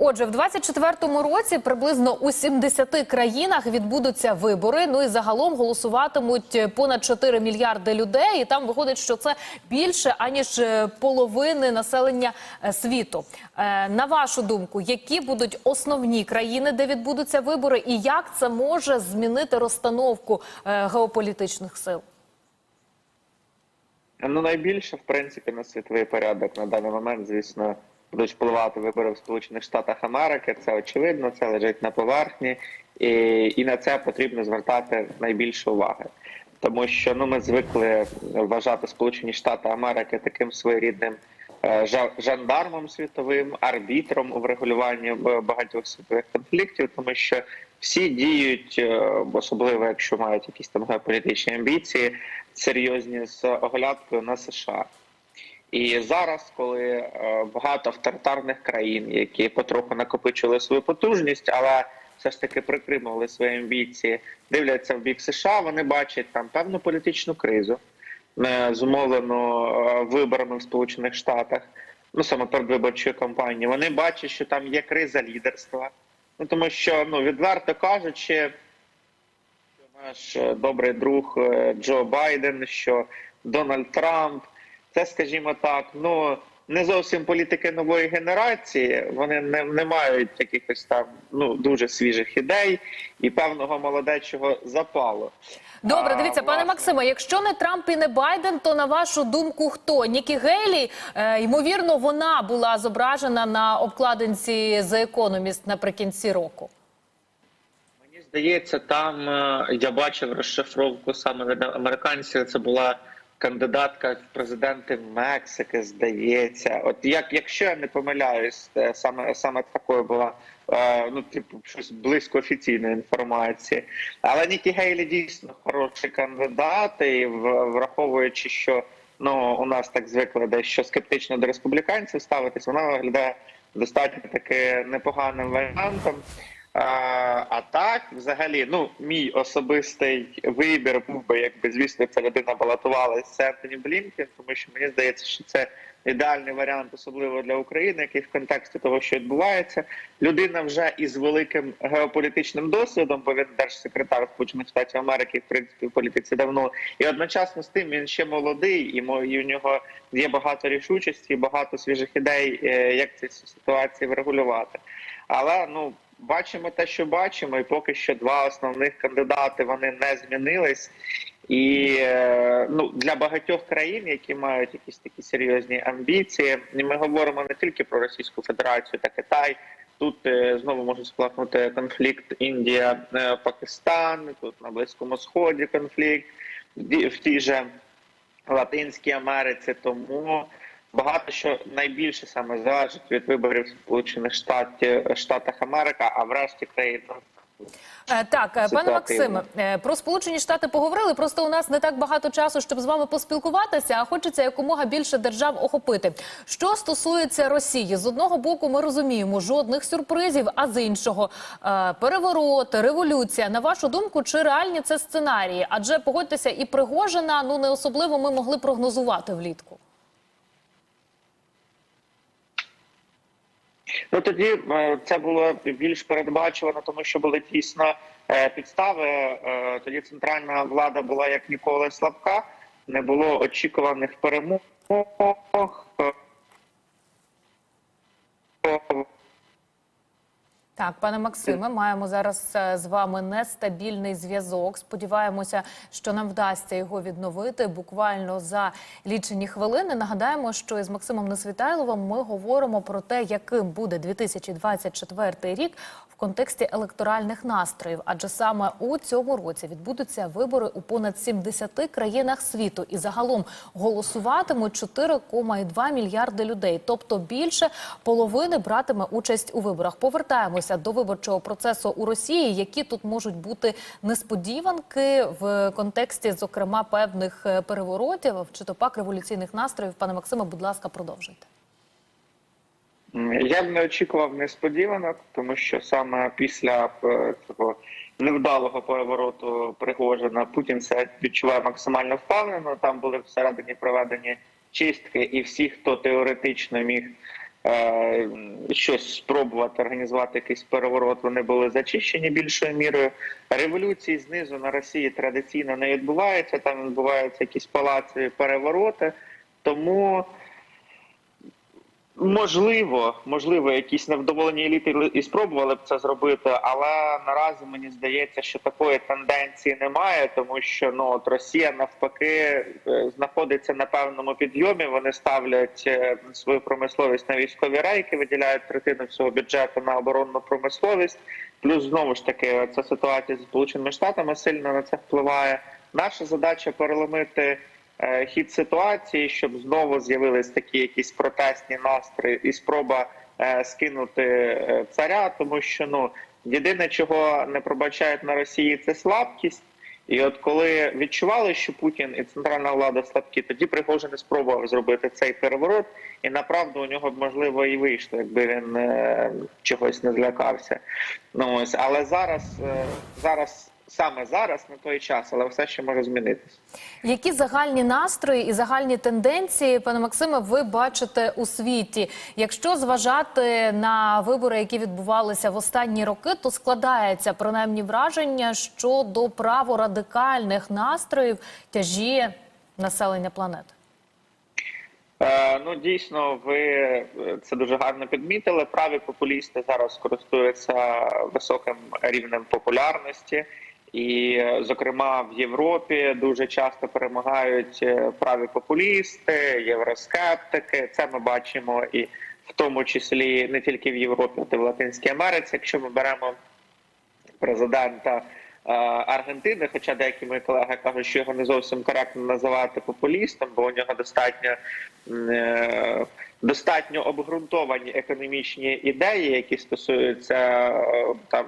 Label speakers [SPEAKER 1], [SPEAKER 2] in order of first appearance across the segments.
[SPEAKER 1] Отже, в 24-му році приблизно у 70 країнах відбудуться вибори. Ну і загалом голосуватимуть понад 4 мільярди людей. І там виходить, що це більше аніж е, половини населення е, світу. Е, На вашу думку, які будуть основні країни, де відбудуться вибори, і як це може змінити розстановку е, геополітичних сил?
[SPEAKER 2] Ну, найбільше, в принципі, на світовий порядок на даний момент, звісно, будуть впливати вибори в Сполучених Штатах Америки. Це очевидно, це лежить на поверхні, і, і на це потрібно звертати найбільше уваги. Тому що ну ми звикли вважати Сполучені Штати Америки таким своєрідним е, жандармом світовим, арбітром у врегулюванні б- багатьох світових конфліктів, тому що всі діють, е, особливо якщо мають якісь там геополітичні амбіції, серйозні з оглядкою на США. І зараз, коли е, багато авторитарних країн, які потроху накопичили свою потужність, але все ж таки прикримували свої амбіції, дивляться в бік США, вони бачать там певну політичну кризу, е, зумовлену е, виборами в Сполучених Штатах, ну саме передвиборчої кампанії. Вони бачать, що там є криза лідерства. Ну тому що ну відверто кажучи, що наш добрий друг Джо Байден, що Дональд Трамп, це, скажімо так, ну не зовсім політики нової генерації. Вони не, не мають якихось там ну дуже свіжих ідей і певного молодечого запалу.
[SPEAKER 1] Добре,
[SPEAKER 2] А,
[SPEAKER 1] дивіться, пане
[SPEAKER 2] власне.
[SPEAKER 1] Максиме. Якщо не Трамп і не Байден, то на вашу думку, хто Нікі Гейлі? Е, ймовірно, вона була зображена на обкладинці The Economist наприкінці року.
[SPEAKER 2] Мені здається, там е, я бачив розшифровку саме від американців. Це була кандидатка в президенти Мексики, здається. От як якщо я не помиляюсь, е, саме саме такою була е, ну, типу, щось близько офіційної інформації. Але Нікі Гейлі дійсно хороший кандидат, і враховуючи, що ну у нас так звикли дещо скептично до республіканців ставитись, вона виглядає достатньо таки непоганим варіантом. А, так, взагалі, ну мій особистий вибір був би, якби звісно, ця людина балотувалася з Ентоні Блінкен, тому що мені здається, що це ідеальний варіант, особливо для України, який в контексті того, що відбувається. Людина вже із великим геополітичним досвідом, бо він держсекретар Сполучених Штатів Америки, в принципі, в політиці давно, і одночасно з тим він ще молодий, і мо- і у нього є багато рішучості, багато свіжих ідей, е, як ці ситуації врегулювати. Але ну бачимо те, що бачимо, і поки що два основних кандидати вони не змінились. І е, ну для багатьох країн, які мають якісь такі серйозні амбіції, ми говоримо не тільки про Російську Федерацію та Китай. Тут е, знову може сплахнути конфлікт Індія, е, Пакистан, тут на Близькому Сході конфлікт в тій же Латинській Америці. Тому багато що найбільше саме залежить від виборів в Сполучених Штатів Штатах Америка, а врешті країн.
[SPEAKER 1] Е, Так, е, пане Максиме, е, про Сполучені Штати поговорили. Просто у нас не так багато часу, щоб з вами поспілкуватися, а хочеться якомога більше держав охопити. Що стосується Росії, з одного боку, ми розуміємо жодних сюрпризів, а з іншого е, переворот, революція. На вашу думку, чи реальні це сценарії? Адже погодьтеся, і Пригожина ну не особливо ми могли прогнозувати влітку.
[SPEAKER 2] Ну тоді е, це було більш передбачувано, тому що були дійсно е, підстави. Е, Тоді центральна влада була як ніколи слабка, не було очікуваних перемог. Е,
[SPEAKER 1] Так, пане Максиме, маємо зараз е, з вами нестабільний зв'язок. Сподіваємося, що нам вдасться його відновити буквально за лічені хвилини. Нагадаємо, що із Максимом Несвітайловим ми говоримо про те, яким буде 2024 рік в контексті електоральних настроїв. Адже саме у цьому році відбудуться вибори у понад 70 країнах світу, і загалом голосуватимуть 4,2 мільярди людей, тобто більше половини братиме участь у виборах. Повертаємося до виборчого процесу у Росії, які тут можуть бути несподіванки в контексті, зокрема, певних е, переворотів чи то пак революційних настроїв. Пане Максиме, будь ласка, продовжуйте.
[SPEAKER 2] Я б не очікував несподіванок, тому що саме після е, цього невдалого перевороту Пригожина Путін це відчуває максимально впевнено. Там були всередині проведені чистки, і всі, хто теоретично міг щось спробувати організувати якийсь переворот. Вони були зачищені більшою мірою. Революції знизу на Росії традиційно не відбуваються. Там відбуваються якісь палаці перевороти. Тому можливо, можливо, якісь невдоволені еліти і спробували б це зробити, але наразі мені здається, що такої тенденції немає, тому що ну от Росія навпаки е, знаходиться на певному підйомі. Вони ставлять е, свою промисловість на військові рейки, виділяють третину всього бюджету на оборонну промисловість. Плюс знову ж таки ця ситуація з сполученими штатами сильно на це впливає. Наша задача переломити хід ситуації, щоб знову з'явились такі якісь протестні настрої і спроба е, скинути е, царя, тому що ну єдине, чого не пробачають на Росії, це слабкість. І от коли відчували, що Путін і центральна влада слабкі, тоді Пригожин спробував зробити цей переворот, і направду у нього б можливо і вийшло, якби він е, чогось не злякався. Ну ось, але зараз, е, зараз саме зараз, на той час, але все ще може змінитися.
[SPEAKER 1] Які загальні настрої і загальні тенденції, пане Максиме, ви бачите у світі? Якщо зважати на вибори, які відбувалися в останні роки, то складається принаймні враження, що до праворадикальних настроїв тяжіє населення планети.
[SPEAKER 2] Е, ну дійсно, ви е, це дуже гарно підмітили. Праві популісти зараз користуються високим рівнем популярності, і, е, зокрема, в Європі дуже часто перемагають е, праві популісти, євроскептики. Це ми бачимо і в тому числі не тільки в Європі, а й в Латинській Америці. Якщо ми беремо президента е, Аргентини, хоча деякі мої колеги кажуть, що його не зовсім коректно називати популістом, бо у нього достатньо достатньо обґрунтовані економічні ідеї, які стосуються там.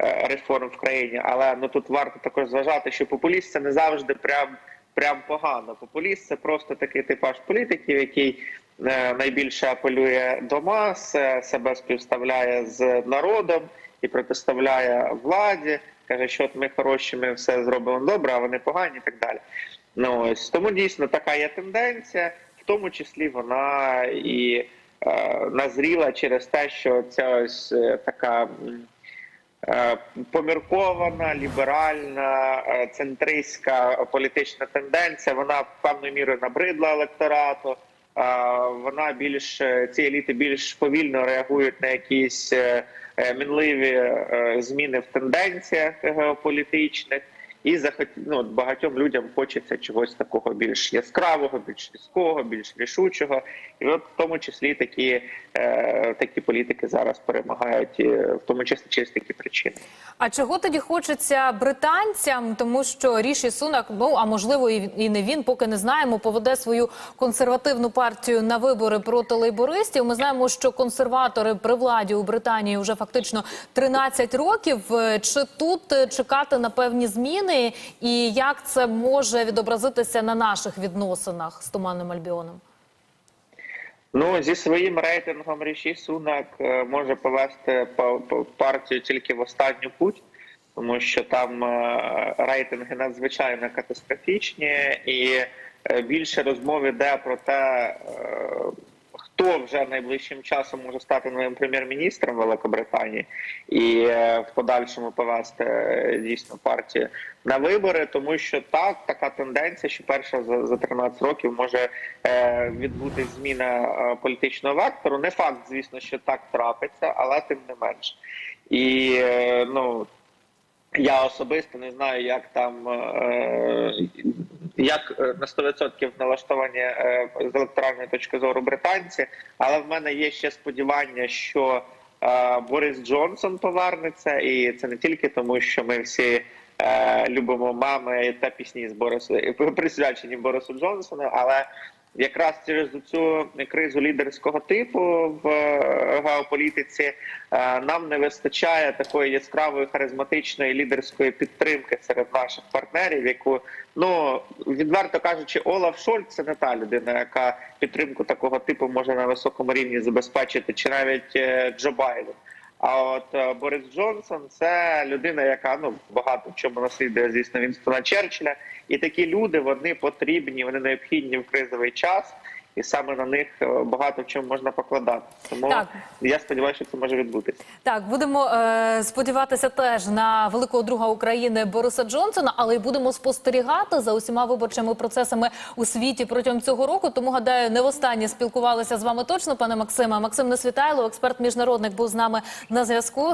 [SPEAKER 2] Е, Реформ в країні, але ну тут варто також зважати, що популіст це не завжди прям прям погано. Популіст це просто такий типаж політиків, який е, найбільше апелює до мас, е, себе співставляє з народом і протиставляє владі, каже, що от ми хороші, ми все зробимо добре, а вони погані, і так далі. Ну ось тому дійсно така є тенденція, в тому числі вона і е, назріла через те, що ця ось така. Е, Поміркована, ліберальна, е, центристська політична тенденція. Вона певною мірою набридла електорату. Е, Вона більш ці еліти більш повільно реагують на якісь мінливі зміни в тенденціях геополітичних. І захот... ну, багатьом людям хочеться чогось такого більш яскравого, більш різкого, більш рішучого. І от в тому числі такі, е, такі політики зараз перемагають, е, в тому числі через такі причини.
[SPEAKER 1] А чого тоді хочеться британцям? Тому що Ріші Сунак, ну а можливо, і не він, поки не знаємо, поведе свою консервативну партію на вибори проти лейбористів. Ми знаємо, що консерватори при владі у Британії вже фактично 13 років. Чи тут е, чекати на певні зміни, і як це може відобразитися на наших відносинах з Туманним Альбіоном?
[SPEAKER 2] Ну зі своїм рейтингом Ріші Сунак е, може повести па- па- партію тільки в останню путь, тому що там е, рейтинги надзвичайно катастрофічні, і е, більше розмов іде про те, хто вже найближчим часом може стати новим прем'єр-міністром Великобританії і е, в подальшому повести е, дійсно партію на вибори, тому що так така тенденція, що перша за, за 13 років може е, відбутись зміна е, політичного вектору. Не факт, звісно, що так трапиться, але тим не менш. І е, ну я особисто не знаю, як там е, як е, на 100% налаштовані е, з електоральної точки зору британці, але в мене є ще сподівання, що е, Борис Джонсон повернеться, і це не тільки тому, що ми всі. Любимо мами та пісні з Борису присвячені Борису Джонсону, але якраз через цю кризу лідерського типу в е, геополітиці е, нам не вистачає такої яскравої харизматичної лідерської підтримки серед наших партнерів, яку ну відверто кажучи, Олаф Шольц це не та людина, яка підтримку такого типу може на високому рівні забезпечити, чи навіть е, Джо Байден. А от е, Борис Джонсон це людина, яка ну багато в чому наслідує, звісно, Вінстона Черчилля. І такі люди вони потрібні, вони необхідні в кризовий час. І саме на них е, багато в чому можна покладати. Тому
[SPEAKER 1] Так.
[SPEAKER 2] я сподіваюся, що це може відбутися.
[SPEAKER 1] Так, будемо е, сподіватися теж на великого друга України Бориса Джонсона, але й будемо спостерігати за усіма виборчими процесами у світі протягом цього року. Тому гадаю, не востаннє спілкувалися з вами точно, пане Максиме. Максим Несвітайло, експерт міжнародник, був з нами на зв'язку.